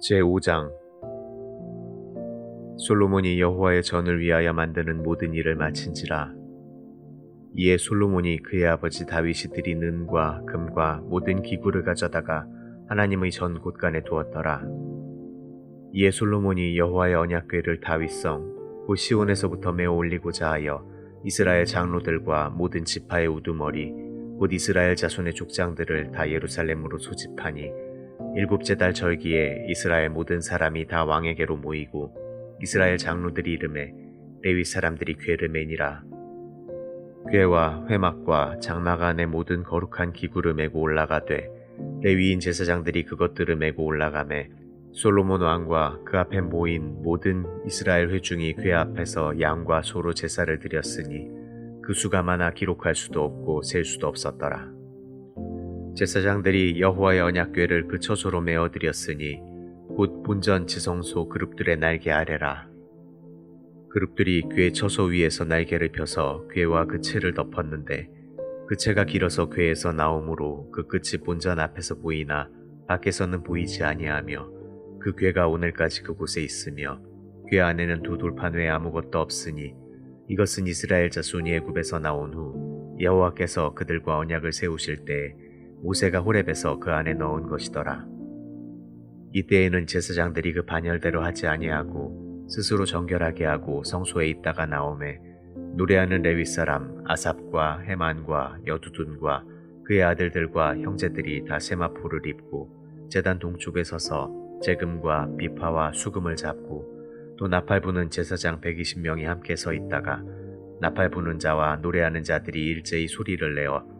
제5장. 솔로몬이 여호와의 전을 위하여 만드는 모든 일을 마친지라. 이에 솔로몬이 그의 아버지 다윗이 드린 은과 금과 모든 기구를 가져다가 하나님의 전 곳간에 두었더라. 이에 솔로몬이 여호와의 언약궤를 다윗성 곧 시온에서부터 메어 올리고자 하여 이스라엘 장로들과 모든 지파의 우두머리 곧 이스라엘 자손의 족장들을 다 예루살렘으로 소집하니 일곱째 달 절기에 이스라엘 모든 사람이 다 왕에게로 모이고 이스라엘 장로들이 이름에 레위 사람들이 매니라. 괴와 회막과 장막 안에 모든 거룩한 기구를 메고 올라가되 레위인 제사장들이 그것들을 메고 올라가매 솔로몬 왕과 그 앞에 모인 모든 이스라엘 회중이 괴 앞에서 양과 소로 제사를 드렸으니 그 수가 많아 기록할 수도 없고 셀 수도 없었더라. 제사장들이 여호와의 언약궤를 그 처소로 메어 드렸으니 곧 본전 지성소 그룹들의 날개 아래라. 그룹들이 궤 처소 위에서 날개를 펴서 궤와 그 채를 덮었는데 그 채가 길어서 궤에서 나오므로 그 끝이 본전 앞에서 보이나 밖에서는 보이지 아니하며 그 궤가 오늘까지 그곳에 있으며 궤 안에는 두 돌판 외에 아무것도 없으니 이것은 이스라엘 자손이 애굽에서 나온 후 여호와께서 그들과 언약을 세우실 때 모세가 호렙에서 그 안에 넣은 것이더라. 이때에는 제사장들이 그 반열대로 하지 아니하고 스스로 정결하게 하고 성소에 있다가 나오매 노래하는 레위 사람 아삽과 헤만과 여두둔과 그의 아들들과 형제들이 다 세마포를 입고 제단 동쪽에 서서 재금과 비파와 수금을 잡고 또 나팔 부는 제사장 120명이 함께 서 있다가 나팔 부는 자와 노래하는 자들이 일제히 소리를 내어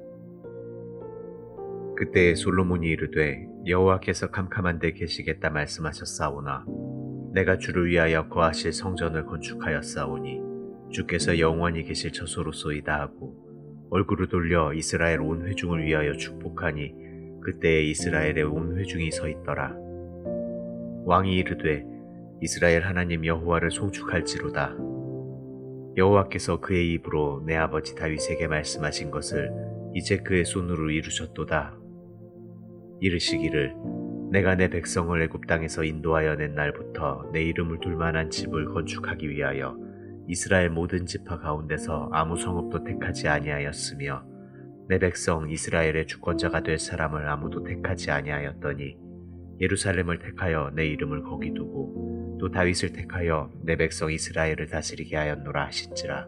그때 솔로몬이 이르되 여호와께서 캄캄한 데 계시겠다 말씀하셨사오나 내가 주를 위하여 거하실 성전을 건축하였사오니 주께서 영원히 계실 처소로소이다 하고 얼굴을 돌려 이스라엘 온 회중을 위하여 축복하니 그때에 이스라엘의 온 회중이 서 있더라. 왕이 이르되 이스라엘 하나님 여호와를 송축할지로다. 여호와께서 그의 입으로 내 아버지 다윗에게 말씀하신 것을 이제 그의 손으로 이루셨도다 이르시기를 내가 내 백성을 애굽 땅에서 인도하여 낸 날부터 내 이름을 둘 만한 집을 건축하기 위하여 이스라엘 모든 지파 가운데서 아무 성읍도 택하지 아니하였으며 내 백성 이스라엘의 주권자가 될 사람을 아무도 택하지 아니하였더니 예루살렘을 택하여 내 이름을 거기 두고 또 다윗을 택하여 내 백성 이스라엘을 다스리게 하였노라 하신지라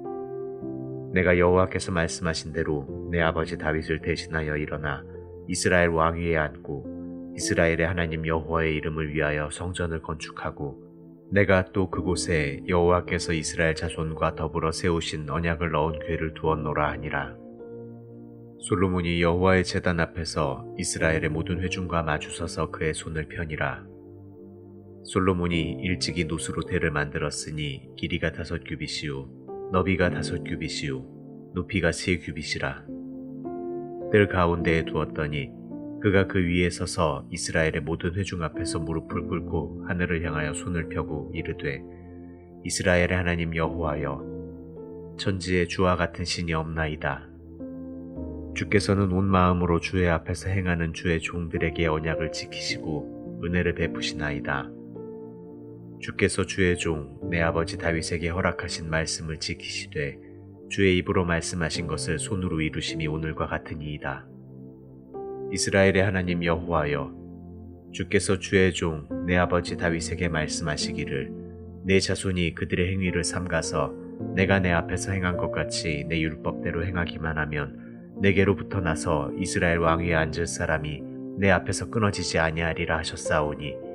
내가 여호와께서 말씀하신 대로 내 아버지 다윗을 대신하여 일어나 이스라엘 왕위에 앉고 이스라엘의 하나님 여호와의 이름을 위하여 성전을 건축하고 내가 또 그곳에 여호와께서 이스라엘 자손과 더불어 세우신 언약을 넣은 궤를 두었노라 하니라. 솔로몬이 여호와의 제단 앞에서 이스라엘의 모든 회중과 마주서서 그의 손을 펴니라. 솔로몬이 일찍이 노수로 대를 만들었으니 길이가 다섯 규빗이요 너비가 다섯 규빗이요 높이가 세 규빗이라. 뜰 가운데에 두었더니 그가 그 위에 서서 이스라엘의 모든 회중 앞에서 무릎을 꿇고 하늘을 향하여 손을 펴고 이르되 이스라엘의 하나님 여호와여 천지에 주와 같은 신이 없나이다. 주께서는 온 마음으로 주의 앞에서 행하는 주의 종들에게 언약을 지키시고 은혜를 베푸시나이다. 주께서 주의 종 내 아버지 다윗에게 허락하신 말씀을 지키시되 주의 입으로 말씀하신 것을 손으로 이루심이 오늘과 같으니이다. 이스라엘의 하나님 여호와여 주께서 주의 종 내 아버지 다윗에게 말씀하시기를 내 자손이 그들의 행위를 삼가서 내가 내 앞에서 행한 것 같이 내 율법대로 행하기만 하면 내게로부터 나서 이스라엘 왕위에 앉을 사람이 내 앞에서 끊어지지 아니하리라 하셨사오니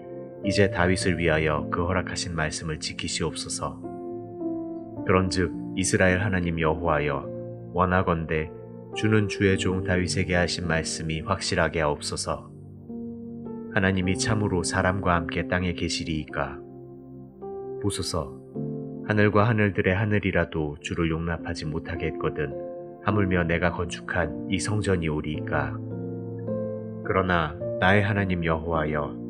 이제 다윗을 위하여 그 허락하신 말씀을 지키시옵소서. 그런즉 이스라엘 하나님 여호와여 원하건대 주는 주의 종 다윗에게 하신 말씀이 확실하게 하옵소서. 하나님이 참으로 사람과 함께 땅에 계시리이까. 보소서, 하늘과 하늘들의 하늘이라도 주를 용납하지 못하겠거든 하물며 내가 건축한 이 성전이 오리이까. 그러나 나의 하나님 여호와여,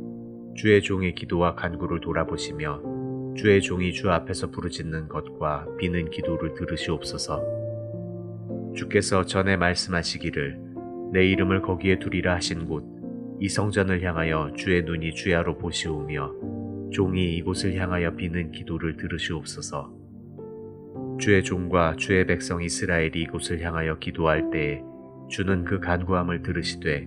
주의 종의 기도와 간구를 돌아보시며 주의 종이 주 앞에서 부르짖는 것과 비는 기도를 들으시옵소서. 주께서 전에 말씀하시기를 내 이름을 거기에 두리라 하신 곳 이 성전을 향하여 주의 눈이 주야로 보시오며 종이 이곳을 향하여 비는 기도를 들으시옵소서. 주의 종과 주의 백성 이스라엘이 이곳을 향하여 기도할 때에 주는 그 간구함을 들으시되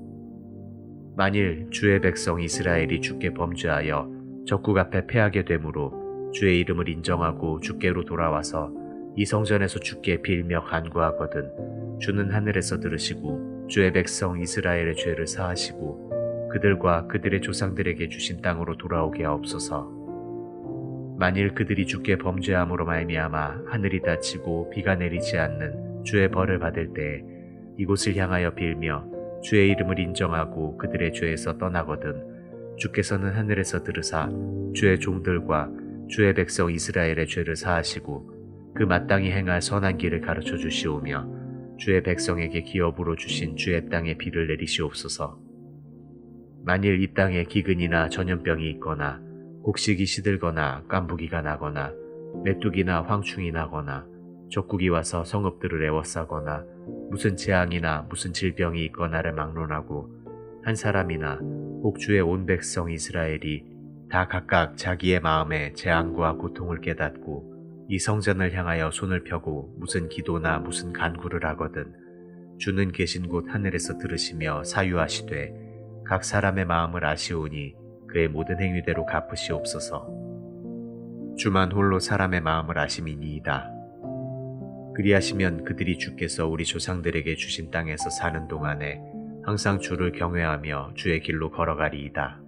만일 주의 백성 이스라엘이 주께 범죄하여 적국 앞에 패하게 되므로 주의 이름을 인정하고 주께로 돌아와서 이 성전에서 주께 빌며 간구하거든 주는 하늘에서 들으시고 주의 백성 이스라엘의 죄를 사하시고 그들과 그들의 조상들에게 주신 땅으로 돌아오게 하옵소서. 만일 그들이 주께 범죄함으로 말미암아 하늘이 닫히고 비가 내리지 않는 주의 벌을 받을 때 이곳을 향하여 빌며 주의 이름을 인정하고 그들의 죄에서 떠나거든 주께서는 하늘에서 들으사 주의 종들과 주의 백성 이스라엘의 죄를 사하시고 그 마땅히 행할 선한 길을 가르쳐 주시오며 주의 백성에게 기업으로 주신 주의 땅에 비를 내리시옵소서. 만일 이 땅에 기근이나 전염병이 있거나 곡식이 시들거나 깐부기가 나거나 메뚜기나 황충이 나거나 적국이 와서 성읍들을 에워싸거나 무슨 재앙이나 무슨 질병이 있거나를 막론하고 한 사람이나 혹 주의 온 백성 이스라엘이 다 각각 자기의 마음에 재앙과 고통을 깨닫고 이 성전을 향하여 손을 펴고 무슨 기도나 무슨 간구를 하거든 주는 계신 곳 하늘에서 들으시며 사유하시되 각 사람의 마음을 아시오니 그의 모든 행위대로 갚으시옵소서. 주만 홀로 사람의 마음을 아심이니이다. 그리하시면 그들이 주께서 우리 조상들에게 주신 땅에서 사는 동안에 항상 주를 경외하며 주의 길로 걸어가리이다.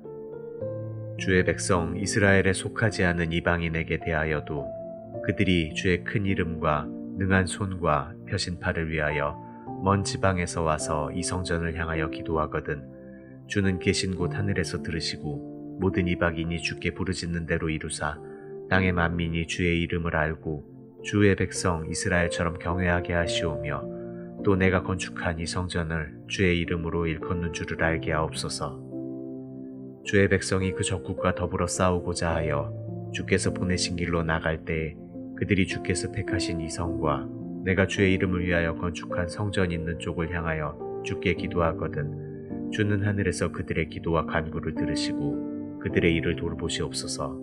주의 백성 이스라엘에 속하지 않은 이방인에게 대하여도 그들이 주의 큰 이름과 능한 손과 펴신 팔을 위하여 먼 지방에서 와서 이 성전을 향하여 기도하거든 주는 계신 곳 하늘에서 들으시고 모든 이방인이 주께 부르짖는 대로 이루사 땅의 만민이 주의 이름을 알고 주의 백성 이스라엘처럼 경외하게 하시오며 또 내가 건축한 이 성전을 주의 이름으로 일컫는 줄을 알게 하옵소서. 주의 백성이 그 적국과 더불어 싸우고자 하여 주께서 보내신 길로 나갈 때에 그들이 주께서 택하신 이 성과 내가 주의 이름을 위하여 건축한 성전 있는 쪽을 향하여 주께 기도하거든 주는 하늘에서 그들의 기도와 간구를 들으시고 그들의 일을 돌보시옵소서.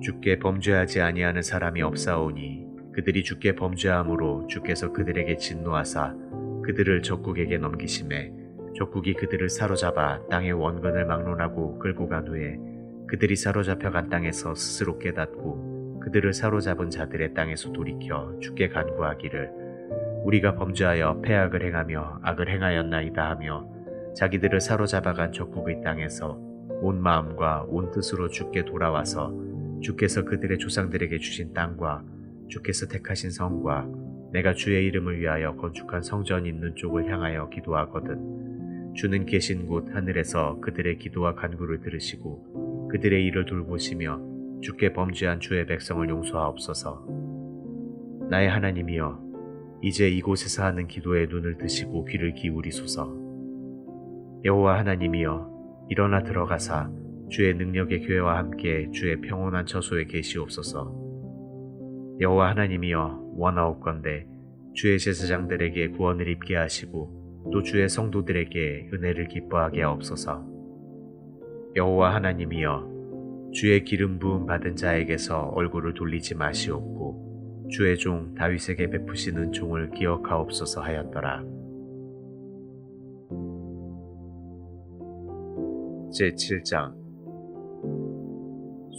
주께 범죄하지 아니하는 사람이 없사오니 그들이 주께 범죄함으로 주께서 그들에게 진노하사 그들을 적국에게 넘기심에 적국이 그들을 사로잡아 땅의 원근을 막론하고 끌고 간 후에 그들이 사로잡혀간 땅에서 스스로 깨닫고 그들을 사로잡은 자들의 땅에서 돌이켜 주께 간구하기를 우리가 범죄하여 패악을 행하며 악을 행하였나이다 하며 자기들을 사로잡아간 적국의 땅에서 온 마음과 온 뜻으로 주께 돌아와서 주께서 그들의 조상들에게 주신 땅과 주께서 택하신 성과 내가 주의 이름을 위하여 건축한 성전 있는 쪽을 향하여 기도하거든. 주는 계신 곳 하늘에서 그들의 기도와 간구를 들으시고 그들의 일을 돌보시며 주께 범죄한 주의 백성을 용서하옵소서. 나의 하나님이여 이제 이곳에서 하는 기도에 눈을 드시고 귀를 기울이소서. 여호와 하나님이여 일어나 들어가사 주의 능력의 교회와 함께 주의 평온한 처소에 계시옵소서. 여호와 하나님이여 원하옵건대 주의 제사장들에게 구원을 입게 하시고 또 주의 성도들에게 은혜를 기뻐하게 하옵소서. 여호와 하나님이여 주의 기름 부음 받은 자에게서 얼굴을 돌리지 마시옵고 주의 종 다윗에게 베푸신 은총을 기억하옵소서 하였더라. 제7장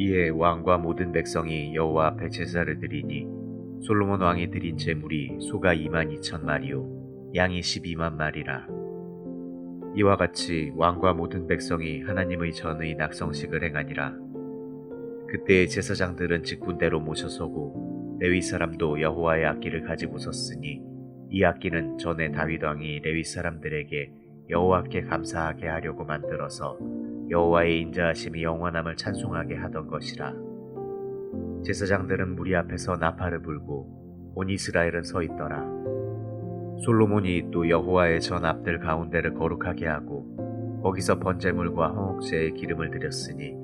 이에 왕과 모든 백성이 여호와 앞에 제사를 드리니 솔로몬 왕이 드린 제물이 소가 2만 2천 마리요 양이 12만 마리라. 이와 같이 왕과 모든 백성이 하나님의 전의 낙성식을 행하니라. 그때 제사장들은 직분대로 모셔서고 레위 사람도 여호와의 악기를 가지고 섰으니 이 악기는 전에 다윗 왕이 레위 사람들에게 여호와께 감사하게 하려고 만들어서 여호와의 인자하심이 영원함을 찬송하게 하던 것이라. 제사장들은 무리 앞에서 나팔을 불고 온 이스라엘은 서 있더라. 솔로몬이 또 여호와의 전 앞들 가운데를 거룩하게 하고 거기서 번제물과 헌옥제의 기름을 드렸으니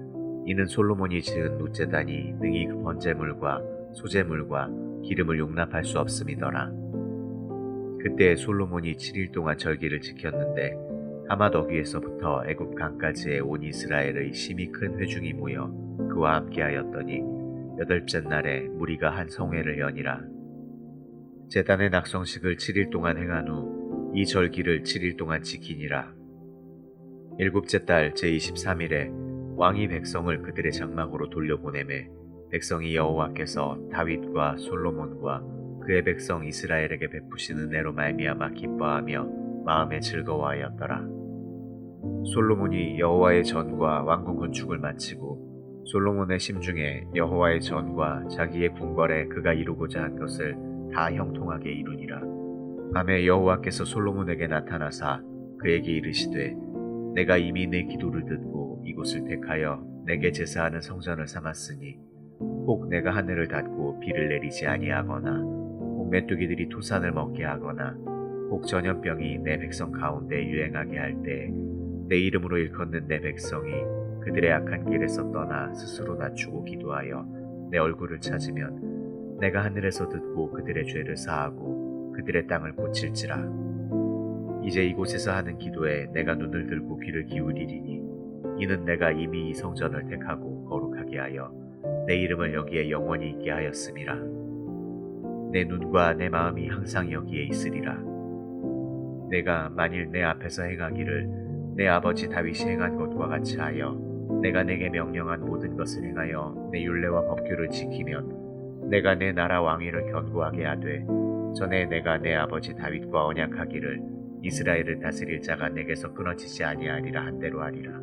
이는 솔로몬이 지은 룻제단이 능히 그 번제물과 소제물과 기름을 용납할 수 없음이더라. 그때 솔로몬이 7일 동안 절기를 지켰는데 하마더기에서부터 애굽 강까지의 온 이스라엘의 심히 큰 회중이 모여 그와 함께하였더니 여덟째 날에 무리가 한 성회를 연이라. 제단의 낙성식을 7일 동안 행한 후 이 절기를 7일 동안 지키니라. 일곱째 달 제23일에 왕이 백성을 그들의 장막으로 돌려보내매 백성이 여호와께서 다윗과 솔로몬과 그의 백성 이스라엘에게 베푸시는 은혜로 말미암아 기뻐하며 마음에 즐거워하였더라. 솔로몬이 여호와의 전과 왕궁 건축을 마치고 솔로몬의 심중에 여호와의 전과 자기의 궁궐에 그가 이루고자 한 것을 다 형통하게 이루니라. 밤에 여호와께서 솔로몬에게 나타나사 그에게 이르시되 내가 이미 내 기도를 듣고 이곳을 택하여 내게 제사하는 성전을 삼았으니 혹 내가 하늘을 닫고 비를 내리지 아니하거나 혹 메뚜기들이 토산을 먹게 하거나 혹 전염병이 내 백성 가운데 유행하게 할 때 내 이름으로 일컫는 내 백성이 그들의 악한 길에서 떠나 스스로 낮추고 기도하여 내 얼굴을 찾으면 내가 하늘에서 듣고 그들의 죄를 사하고 그들의 땅을 고칠지라. 이제 이곳에서 하는 기도에 내가 눈을 들고 귀를 기울이리니 이는 내가 이미 이 성전을 택하고 거룩하게 하여 내 이름을 여기에 영원히 있게 하였음이라. 내 눈과 내 마음이 항상 여기에 있으리라. 내가 만일 내 앞에서 행하기를 내 아버지 다윗이 행한 것과 같이 하여 내가 내게 명령한 모든 것을 행하여 내 율례와 법규를 지키면 내가 내 나라 왕위를 견고하게 하되 전에 내가 내 아버지 다윗과 언약하기를 이스라엘을 다스릴 자가 내게서 끊어지지 아니하리라 한 대로 하리라.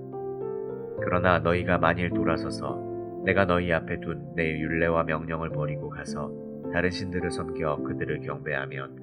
그러나 너희가 만일 돌아서서 내가 너희 앞에 둔 내 율례와 명령을 버리고 가서 다른 신들을 섬겨 그들을 경배하면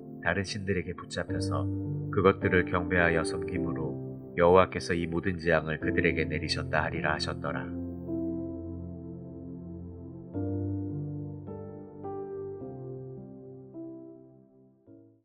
다른 신들에게 붙잡혀서 그것들을 경배하여 섬김으로 여호와께서 이 모든 재앙을 그들에게 내리셨다 하리라 하셨더라.